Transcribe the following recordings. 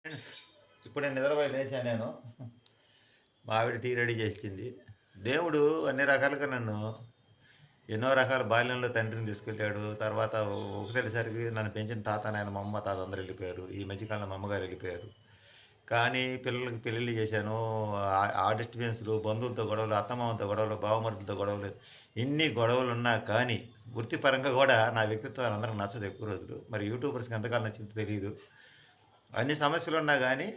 Friends ఇప్పుడు నేను నిద్రపోయి లేచాను నేను. మా ఆవిడ టీ రెడీ చేసింది. దేవుడు అన్ని రకాలుగా నన్ను ఎన్నో రకాల బాల్యంలో తండ్రిని తీసుకెళ్ళాడు. తర్వాత ఒకటేసరికి నన్ను పెంచిన తాత నాయన మా అమ్మ తాత అందరూ వెళ్ళిపోయారు. ఈ మధ్యకాలంలో మా అమ్మగారు వెళ్ళిపోయారు. కానీ పిల్లలకి పెళ్ళిళ్ళు చేశాను. ఆ- డిస్టర్బెన్స్లు బంధువులతో గొడవలు అత్తమామతో గొడవలు బావమరులతో గొడవలు ఇన్ని గొడవలు ఉన్నా కానీ వృత్తిపరంగా కూడా నా వ్యక్తిత్వాన్ని అందరికి నచ్చదు ఎక్కువ రోజులు. మరి యూట్యూబర్స్కి ఎంతకాలం నచ్చిందో తెలియదు అన్ని సమస్యలు ఉన్నా కానీ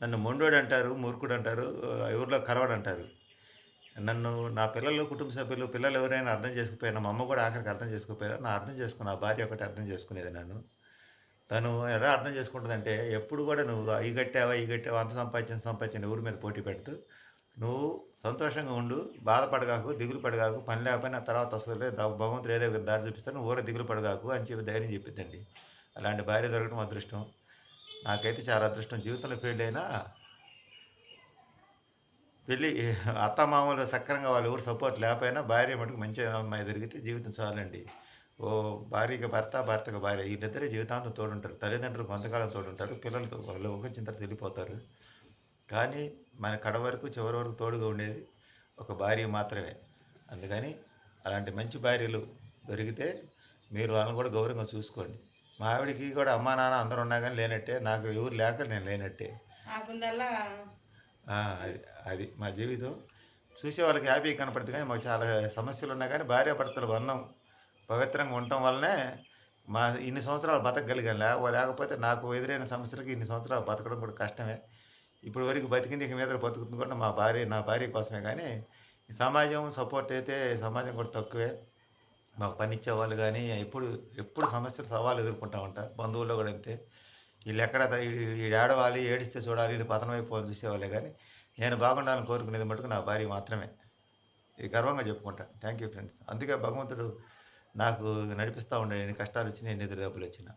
నన్ను మొండోడు అంటారు మూర్ఖుడు అంటారు ఎవరిలో కరవడు అంటారు నన్ను నా పిల్లలు కుటుంబ సభ్యులు పిల్లలు ఎవరైనా అర్థం చేసుకుపోయారు మా అమ్మ కూడా ఆఖరికి అర్థం చేసుకోపోయారు నా అర్థం చేసుకున్న భార్య ఒకటి అర్థం చేసుకునేది నన్ను. తను ఎలా అర్థం చేసుకుంటుందంటే ఎప్పుడు కూడా నువ్వు ఈ కట్టావా ఈ కట్టావా అంత సంపాదించిన సంపాదించిన ఊరి మీద పోటీ పెడుతూ నువ్వు సంతోషంగా ఉండు బాధపడగాకు దిగులు పడగాకు పని లేకపోయినా తర్వాత అసలు భగవంతుడు ఏదో దారి చూపిస్తాను నువ్వు ఊర దిగులు పడగాకు అని చెప్పి ధైర్యం చెప్పిద్దండి. అలాంటి భార్య దొరకడం అదృష్టం. నాకైతే చాలా అదృష్టం. జీవితంలో ఫెయిల్ అయినా పెళ్ళి అత్త మామూలు సక్రంగా వాళ్ళ ఊరు సపోర్ట్ లేకపోయినా భార్య మటుకు మంచి అమ్మాయి దొరికితే జీవితం చాలండి. ఓ భార్యకి భర్త భర్తకు భార్య వీళ్ళిద్దరే జీవితాంతం తోడుంటారు. తల్లిదండ్రులు కొంతకాలం తోడుంటారు. పిల్లలతో వాళ్ళు ఒక చింత వెళ్ళిపోతారు. కానీ మన కడ వరకు చివరి వరకు తోడుగా ఉండేది ఒక భార్య మాత్రమే. అందుకని అలాంటి మంచి భార్యలు దొరికితే మీరు వాళ్ళని కూడా గౌరవంగా చూసుకోండి. మా ఆవిడకి కూడా అమ్మా నాన్న అందరూ ఉన్నా కానీ లేనట్టే. నాకు ఎవరు లేక నేను లేనట్టే. అది అది మా జీవితం. చూసే వాళ్ళకి హ్యాపీ కనపడుతుంది కానీ మాకు చాలా సమస్యలు ఉన్నా కానీ భార్యాభర్తల బంధం పవిత్రంగా ఉండటం వల్లనే మా ఇన్ని సంవత్సరాలు బతకగలిగాను. లే లేకపోతే నాకు ఎదురైన సమస్యలకి ఇన్ని సంవత్సరాలు బతకడం కూడా కష్టమే. ఇప్పుడు వరకు బతికింది ఇక మీద బతుకుతుంది కూడా మా భార్య నా భార్య కోసమే కానీ సమాజం సపోర్ట్ అయితే సమాజం కూడా తక్కువే. మాకు పని ఇచ్చేవాళ్ళు కానీ ఎప్పుడు ఎప్పుడు సమస్యలు సవాళ్ళు ఎదుర్కొంటా ఉంటారు బంధువుల్లో కూడా అంతే. వీళ్ళు ఎక్కడ ఏడవాలి ఏడిస్తే చూడాలి వీళ్ళు పతనమైపోవాలని చూసేవాళ్ళే కానీ నేను బాగుండాలని కోరుకునేది మటుకు నా భార్య మాత్రమే. ఇది గర్వంగా చెప్పుకుంటాను థ్యాంక్ యూ ఫ్రెండ్స్. అందుకే భగవంతుడు నాకు నడిపిస్తూ ఉండే ఎన్ని కష్టాలు వచ్చినా ఎన్ని ఎదురు దెబ్బలు వచ్చినా.